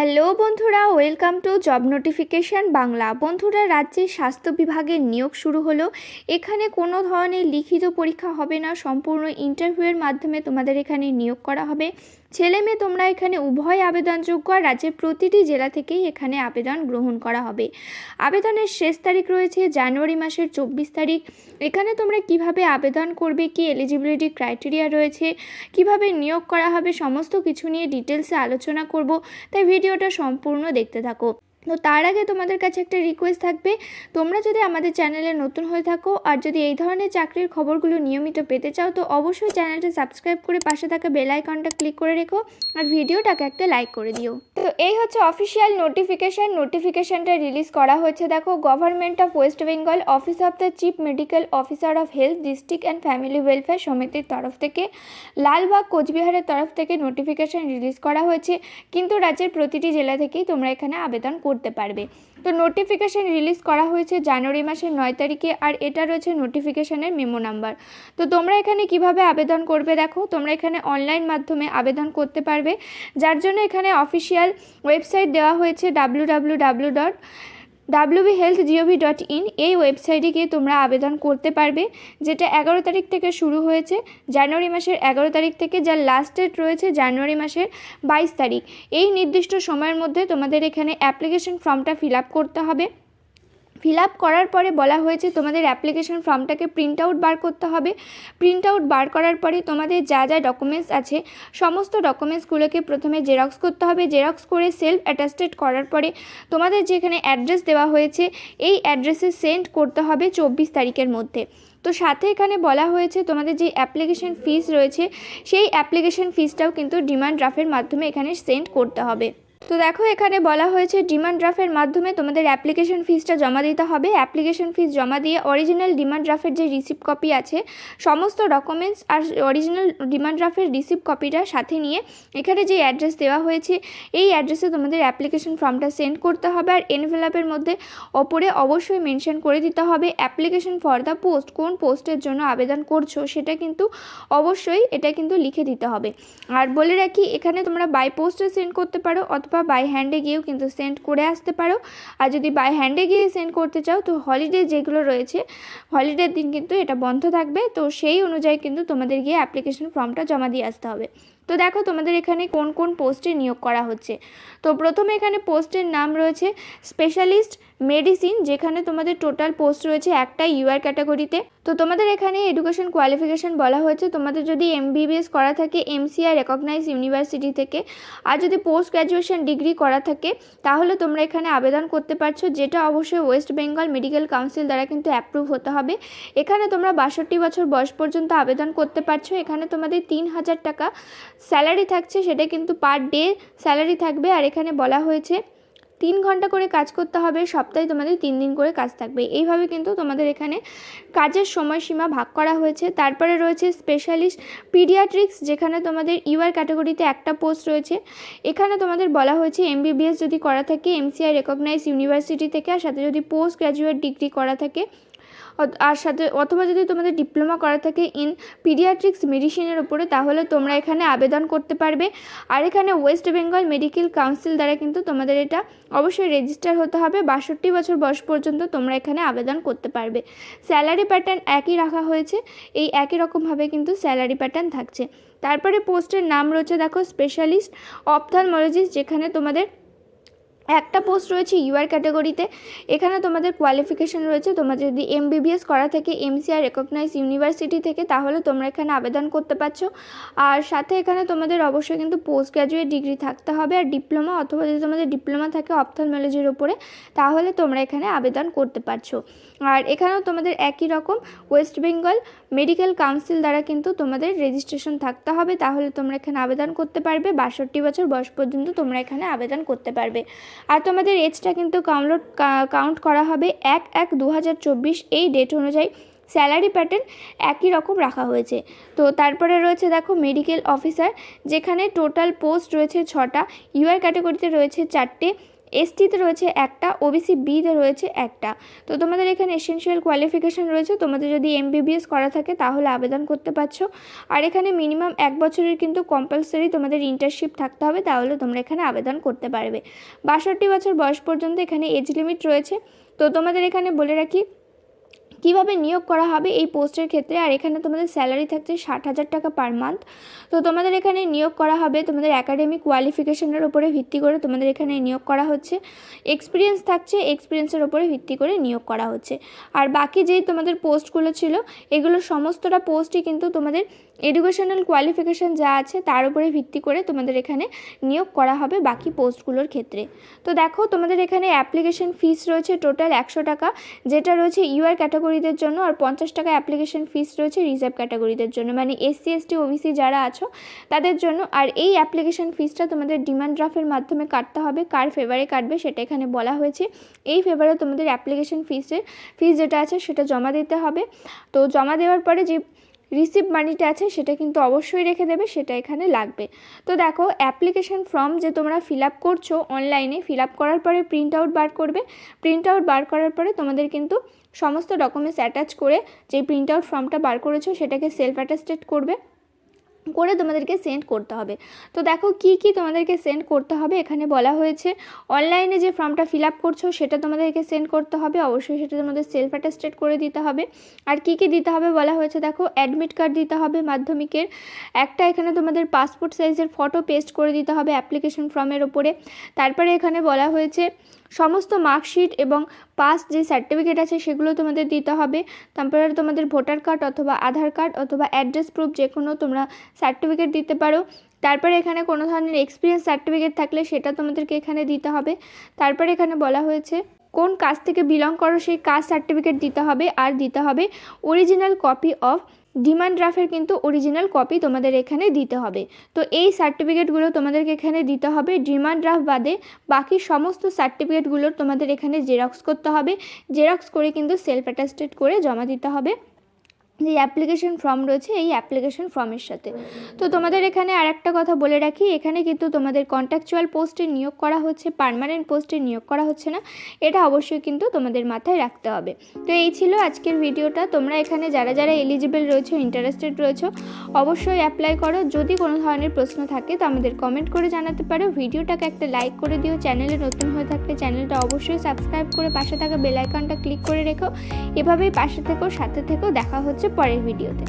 Hello বন্ধুরা, welcome to job notification Bangla. বন্ধুরা, রাজ্যের স্বাস্থ্য বিভাগের নিয়োগ শুরু হলো। এখানে কোনো ধরনের লিখিত পরীক্ষা হবে না, সম্পূর্ণ ইন্টারভিউয়ের মাধ্যমে তোমাদের এখানে নিয়োগ করা হবে। ছেলে মেয়ে, তোমরা এখানে উভয় আবেদনযোগ্য আর রাজ্যের প্রতিটি জেলা থেকেই এখানে আবেদন গ্রহণ করা হবে। আবেদনের শেষ তারিখ রয়েছে জানুয়ারি মাসের চব্বিশ তারিখ। এখানে তোমরা কীভাবে আবেদন করবে, কি এলিজিবিলিটি ক্রাইটেরিয়া রয়েছে, কীভাবে নিয়োগ করা হবে, সমস্ত কিছু নিয়ে ডিটেলসে আলোচনা করব। তাই ভিডিওটা সম্পূর্ণ দেখতে থাকো। তো তার আগে তোমাদের কাছে একটা রিকোয়েস্ট থাকবে। তোমরা যদি আমাদের চ্যানেলে নতুন হয়ে থাকো আর যদি এই ধরনের চাকরির খবরগুলো নিয়মিত পেতে চাও, তো অবশ্যই চ্যানেলটা সাবস্ক্রাইব করে পাশে থাকা বেল আইকনটা ক্লিক করে রেখো আর ভিডিওটাকে একটা লাইক করে দিও। তো এই হচ্ছে অফিসিয়াল নোটিফিকেশান নোটিফিকেশানটা রিলিজ করা হয়েছে, দেখো government of West Bengal office of the chief medical officer of health district and family welfare সমিতির তরফ থেকে। লালবাগ কোচবিহারের তরফ থেকে নোটিফিকেশান রিলিজ করা হয়েছে। কিন্তু রাজ্যের প্রতিটি জেলা থেকেই তোমরা এখানে আবেদন করতে পারবে। তো নোটিফিকেশান রিলিজ করা হয়েছে জানুয়ারি মাসের নয় তারিখে আর এটা রয়েছে নোটিফিকেশানের মেমো নাম্বার তো তোমরা এখানে কীভাবে আবেদন করবে দেখো? তোমরা এখানে অনলাইন মাধ্যমে আবেদন করতে পারবে। যার জন্য এখানে অফিসিয়াল ওয়েবসাইট দেওয়া হয়েছে W W W dot WB health gov dot in এই ওয়েবসাইটে গিয়ে তোমরা আবেদন করতে পারবে, যেটা এগারো তারিখ থেকে শুরু হয়েছে, জানুয়ারি মাসের এগারো তারিখ থেকে যার লাস্ট ডেট রয়েছে জানুয়ারি মাসের বাইশ তারিখ। এই নির্দিষ্ট সময়ের মধ্যে তোমাদের এখানে অ্যাপ্লিকেশন ফর্মটা ফিল আপ করতে হবে। ফিল আপ করার পরে বলা হয়েছে তোমাদের অ্যাপ্লিকেশন ফর্মটাকে প্রিন্ট আউট বার করতে হবে। প্রিন্ট আউট বার করার পরে তোমাদের যা যা ডকুমেন্টস আছে, সমস্ত ডকুমেন্টসগুলোকে প্রথমে জেরক্স করতে হবে। জেরক্স করে সেলফ অ্যাটাস্টেড করার পরে তোমাদের যেখানে অ্যাড্রেস দেওয়া হয়েছে, এই অ্যাড্রেসে সেন্ড করতে হবে চব্বিশ তারিখের মধ্যে। তো সাথে এখানে বলা হয়েছে তোমাদের যে অ্যাপ্লিকেশন ফিস রয়েছে, সেই অ্যাপ্লিকেশন ফিসটাও কিন্তু ডিমান্ড ড্রাফের মাধ্যমে এখানে সেন্ড করতে হবে। তো দেখো, এখানে বলা হয়েছে ডিমান্ড ড্রাফের মাধ্যমে তোমাদের অ্যাপ্লিকেশন ফিসটা জমা দিতে হবে। অ্যাপ্লিকেশন ফিস জমা দিয়ে অরিজিনাল ডিমান্ড ড্রাফের যে রিসিপ্ট কপি আছে, সমস্ত ডকুমেন্টস আর অরিজিনাল ডিমান্ড ড্রাফের রিসিপ্ট কপিটা সাথে নিয়ে এখানে যে অ্যাড্রেস দেওয়া হয়েছে, এই অ্যাড্রেসে তোমাদের অ্যাপ্লিকেশন ফর্মটা সেন্ড করতে হবে। আর এনভেলাপের মধ্যে ওপরে অবশ্যই মেনশন করে দিতে হবে অ্যাপ্লিকেশন ফর দ্য পোস্ট কোন পোস্টের জন্য আবেদন করছ, সেটা কিন্তু অবশ্যই এটা কিন্তু লিখে দিতে হবে। আর বলে রাখি, এখানে তোমরা বাই পোস্টে সেন্ড করতে পারো, অথবা বাই হ্যান্ডে গিয়েও কিন্তু সেন্ড করে আসতে পারো। আর যদি বাই হ্যান্ডে গিয়ে সেন্ড করতে চাও, তো হলিডে যেগুলো রয়েছে হলিডের দিন কিন্তু এটা বন্ধ থাকবে। তো সেই অনুযায়ী কিন্তু তোমাদের গিয়ে অ্যাপ্লিকেশন ফর্মটা জমা দিয়ে আসতে হবে। তো দেখো তোমাদের এখানে কোন কোন পোস্টে নিয়োগ করা হচ্ছে। তো প্রথমে এখানে পোস্টের নাম রয়েছে স্পেশালিস্ট মেডিসিন যেখানে তোমাদের টোটাল পোস্ট রয়েছে একটা ইউআর ক্যাটাগরিতে তো তোমাদের এখানে এডুকেশন কোয়ালিফিকেশান বলা হয়েছে। তোমাদের যদি এমবিবিএস করা থাকে এমসিআর রেকগনাইজ ইউনিভার্সিটি থেকে, আর যদি পোস্ট গ্র্যাজুয়েশন ডিগ্রি করা থাকে, তাহলে তোমরা এখানে আবেদন করতে পারছ, যেটা অবশ্যই ওয়েস্ট বেঙ্গল মেডিকেল কাউন্সিল দ্বারা কিন্তু অ্যাপ্রুভ হতে হবে। এখানে তোমরা বাষট্টি বছর বয়স পর্যন্ত আবেদন করতে পারছ। এখানে তোমাদের তিন হাজার টাকা স্যালারি থাকছে, সেটা কিন্তু পার ডে স্যালারি থাকবে। আর এখানে বলা হয়েছে তিন ঘণ্টা করে কাজ করতে হবে, সপ্তাহে তোমাদের তিন দিন করে কাজ থাকবে। এইভাবে কিন্তু তোমাদের এখানে কাজের সময়সীমা ভাগ করা হয়েছে। তারপরে রয়েছে স্পেশালিস্ট পিডিয়াট্রিক্স যেখানে তোমাদের ইউআর ক্যাটাগরিতে একটা পোস্ট রয়েছে। এখানে তোমাদের বলা হয়েছে এমবিবিএস যদি করা থাকে এমসিআই রেকগনাইজ ইউনিভার্সিটি থেকে, আর সাথে যদি পোস্ট গ্র্যাজুয়েট ডিগ্রি করা থাকে আর সাথে অথবা যদি তোমাদের ডিপ্লোমা করা থাকে ইন পিডিয়াট্রিক্স মেডিসিনের উপরে, তাহলে তোমরা এখানে আবেদন করতে পারবে। আর এখানে ওয়েস্ট বেঙ্গল মেডিকেল কাউন্সিল দ্বারা কিন্তু তোমাদের এটা অবশ্যই রেজিস্টার হতে হবে। বাষট্টি বছর বয়স পর্যন্ত তোমরা এখানে আবেদন করতে পারবে। স্যালারি প্যাটার্ন একই রাখা হয়েছে। এই একই রকমভাবে কিন্তু স্যালারি প্যাটার্ন থাকছে। তারপরে পোস্টের নাম রয়েছে, দেখো স্পেশালিস্ট অপথালমোলজিস্ট যেখানে তোমাদের একটা পোস্ট রয়েছে ইউআর ক্যাটাগরিতে এখানে তোমাদের কোয়ালিফিকেশান রয়েছে। তোমাদের যদি এমবিবিএস করা থেকে এমসিআর রেকগনাইজ ইউনিভার্সিটি থেকে, তাহলে তোমরা এখানে আবেদন করতে পারছ। আর সাথে এখানে তোমাদের অবশ্যই কিন্তু পোস্ট গ্র্যাজুয়েট ডিগ্রি থাকতে হবে আর ডিপ্লোমা অথবা যদি তোমাদের ডিপ্লোমা থাকে অপথলমোলজির ওপরে তাহলে তোমরা এখানে আবেদন করতে পারছ। আর এখানেও তোমাদের একই রকম ওয়েস্ট বেঙ্গল মেডিকেল কাউন্সিল দ্বারা কিন্তু তোমাদের রেজিস্ট্রেশন থাকতে হবে। তাহলে তোমরা এখানে আবেদন করতে পারবে। বাষট্টি বছর বয়স পর্যন্ত তোমরা এখানে আবেদন করতে পারবে। আর তোমাদের এজটা কিন্তু কাউন্ট কাউন্ট করা হবে এক এক দু এই ডেট অনুযায়ী। স্যালারি প্যাটার্ন একই রকম রাখা হয়েছে। তো তারপরে রয়েছে দেখো মেডিকেল অফিসার যেখানে টোটাল পোস্ট রয়েছে ছটা ইউআর ক্যাটাগরিতে রয়েছে চারটে এসটিতে রয়েছে একটা ওবিসি বিতে রয়েছে একটা। তো তোমাদের এখানে এসেনশিয়াল কোয়ালিফিকেশান রয়েছে, তোমাদের যদি এমবিবিএস করা থাকে তাহলে আবেদন করতে পারছ। আর এখানে মিনিমাম এক বছরের কিন্তু কম্পালসারি তোমাদের ইন্টার্নশিপ থাকতে হবে, তাহলে তোমরা এখানে আবেদন করতে পারবে। বাষট্টি বছর বয়স পর্যন্ত এখানে এজ লিমিট রয়েছে। তো তোমাদের এখানে বলে রাখি কীভাবে নিয়োগ করা হবে এই পোস্টের ক্ষেত্রে? আর এখানে তোমাদের স্যালারি থাকছে ষাট হাজার টাকা পার মান্থ। তো তোমাদের এখানে নিয়োগ করা হবে তোমাদের একাডেমিক কোয়ালিফিকেশনের ওপরে ভিত্তি করে তোমাদের এখানে নিয়োগ করা হচ্ছে। এক্সপিরিয়েন্স থাকছে এক্সপিরিয়েন্সের ওপরে ভিত্তি করে নিয়োগ করা হচ্ছে। আর বাকি যেই তোমাদের পোস্টগুলো ছিল, এগুলো সমস্তটা পোস্টই কিন্তু তোমাদের এডুকেশনাল কোয়ালিফিকেশান যা আছে তার উপরে ভিত্তি করে তোমাদের এখানে নিয়োগ করা হবে বাকি পোস্টগুলোর ক্ষেত্রে। তো দেখো, তোমাদের এখানে অ্যাপ্লিকেশন ফিস রয়েছে টোটাল একশো টাকা, যেটা রয়েছে ইউআর ক্যাটাগরিদের জন্য আর পঞ্চাশ টাকা অ্যাপ্লিকেশন ফিস রয়েছে রিজার্ভ ক্যাটাগরিদের জন্য। মানে এসসি এসটি ওবিসি যারা আছো, তাদের জন্য আর এই অ্যাপ্লিকেশন ফিসটা তোমাদের ডিমান্ড ড্রাফের মাধ্যমে কাটতে হবে, কার ফেভারে কাটবে সেটা এখানে বলা হয়েছে। এই ফেভারে তোমাদের অ্যাপ্লিকেশন ফিসের ফিস যেটা আছে সেটা জমা দিতে হবে। তো জমা দেওয়ার পরে যে রিসিভ মানিটা আছে, সেটা কিন্তু অবশ্যই রেখে দেবে, সেটা এখানে লাগবে। তো দেখো অ্যাপ্লিকেশান ফর্ম যে তোমরা ফিল আপ করছ অনলাইনে ফিল আপ করার পরে প্রিন্ট আউট বার করবে। প্রিন্ট আউট বার করার পরে তোমাদের কিন্তু সমস্ত ডকুমেন্টস অ্যাটাচ করে যে প্রিন্ট আউট ফর্মটা বার করেছ, সেটাকে সেলফ অ্যাটাস্টেড করবে। করে তোমাদেরকে সেন্ড করতে হবে। তো দেখো কি কি তোমাদেরকে সেন্ড করতে হবে? এখানে বলা হয়েছে অনলাইনে যে ফর্মটা ফিল আপ করছ, সেটা তোমাদেরকে সেন্ড করতে হবে। অবশ্যই সেটা তোমাদের সেলফ অ্যাটাস্টেড করে দিতে হবে। আর কি কি দিতে হবে বলা হয়েছে, দেখো অ্যাডমিট কার্ড দিতে হবে মাধ্যমিকের। একটা এখানে তোমাদের পাসপোর্ট সাইজের ফটো পেস্ট করে দিতে হবে অ্যাপ্লিকেশন ফর্মের ওপরে তারপরে এখানে বলা হয়েছে, সমস্ত মার্কশিট এবং পাস যে সার্টিফিকেট আছে, সেগুলো তোমাদের দিতে হবে। তারপরে তোমাদের ভোটার কার্ড অথবা আধার কার্ড অথবা অ্যাড্রেস প্রুফ যে কোনো তোমরা সার্টিফিকেট দিতে পারো। তারপরে এখানে কোনো ধরনের এক্সপিরিয়েন্স সার্টিফিকেট থাকলে সেটা তোমাদেরকে এখানে দিতে হবে। তারপরে এখানে বলা হয়েছে, কোন কাজ থেকে বিলং করো সেই কাজ সার্টিফিকেট দিতে হবে আর দিতে হবে। অরিজিনাল কপি অফ ডিমান্ড ড্রাফের কিন্তু অরিজিনাল কপি তোমাদের এখানে দিতে হবে। তো এই সার্টিফিকেটগুলো তোমাদেরকে এখানে দিতে হবে। ডিমান্ড ড্রাফট বাদে বাকি সমস্ত সার্টিফিকেটগুলোর তোমাদের এখানে জেরক্স করতে হবে। জেরক্স করে কিন্তু সেলফ অ্যাটাস্টেড করে জমা দিতে হবে। যে অ্যাপ্লিকেশন ফর্ম রয়েছে, এই অ্যাপ্লিকেশন ফর্মের সাথে। তো তোমাদের এখানে আর একটা কথা বলে রাখি, এখানে কিন্তু তোমাদের কন্ট্রাকচুয়াল পোস্টে নিয়োগ করা হচ্ছে পার্মানেন্ট পোস্টে নিয়োগ করা হচ্ছে না, এটা অবশ্যই কিন্তু তোমাদের মাথায় রাখতে হবে। তো এই ছিল আজকের ভিডিওটা, তোমরা এখানে যারা যারা এলিজিবল রয়েছে ইন্টারেস্টেড রয়েছে, অবশ্যই অ্যাপ্লাই করো। যদি কোনো ধরনের প্রশ্ন থাকে, তো আমাদের কমেন্ট করে জানাতে পারো। ভিডিওটাকে একটা লাইক করে দিও, চ্যানেলে নতুন হয়ে থাকলে চ্যানেলটা অবশ্যই সাবস্ক্রাইব করে পাশে থাকা বেল আইকনটা ক্লিক করে রেখো। এভাবেই পাশে থেকেও সাথে থেকেও দেখা হচ্ছে পরের ভিডিওতে।